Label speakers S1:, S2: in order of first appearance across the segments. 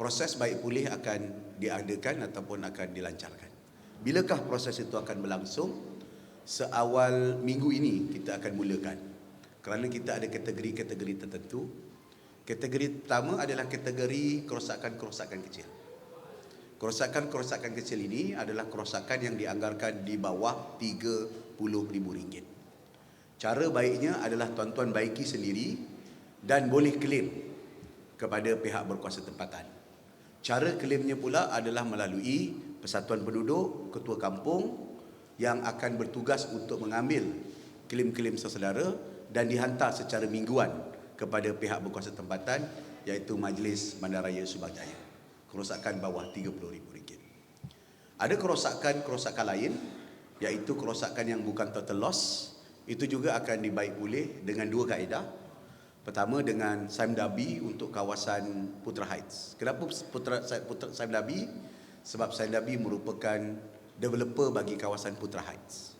S1: proses baik pulih akan diadakan ataupun akan dilancarkan. Bilakah proses itu akan berlangsung? Seawal minggu ini kita akan mulakan. Kerana kita ada kategori-kategori tertentu. Kategori pertama adalah kategori kerosakan-kerosakan kecil. Kerosakan-kerosakan kecil ini adalah kerosakan yang dianggarkan di bawah RM30,000. Cara baiknya adalah tuan-tuan baiki sendiri dan boleh claim kepada pihak berkuasa tempatan. Cara klaimnya pula adalah melalui Persatuan Penduduk, Ketua Kampung yang akan bertugas untuk mengambil klaim-klaim sesedara dan dihantar secara mingguan kepada pihak berkuasa tempatan iaitu Majlis Bandaraya Subang Jaya. Kerosakan bawah RM30,000. Ada kerosakan-kerosakan lain iaitu kerosakan yang bukan total loss itu juga akan dibaik pulih dengan dua kaedah. Pertama dengan Saim Dabi untuk kawasan Putra Heights. Kenapa Putra, Putra Saim Dabi? Sebab Saim Dabi merupakan developer bagi kawasan Putra Heights.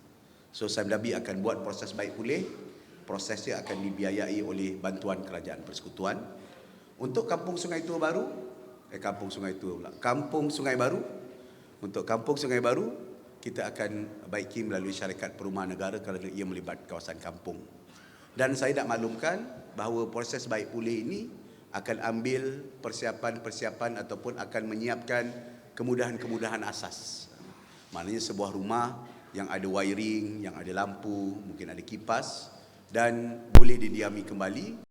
S1: So Saim Dabi akan buat proses baik pulih. Prosesnya akan dibiayai oleh bantuan kerajaan persekutuan. Untuk Kampung Sungai Tua Baru, eh Kampung Sungai Tua pula. Kampung Sungai Baru, untuk Kampung Sungai Baru, kita akan baiki melalui syarikat perumahan negara kerana ia melibat kawasan kampung. Dan saya nak maklumkan bahawa proses baik pulih ini akan ambil persiapan-persiapan ataupun akan menyiapkan kemudahan-kemudahan asas. Maknanya sebuah rumah yang ada wiring, yang ada lampu, mungkin ada kipas dan boleh didiami kembali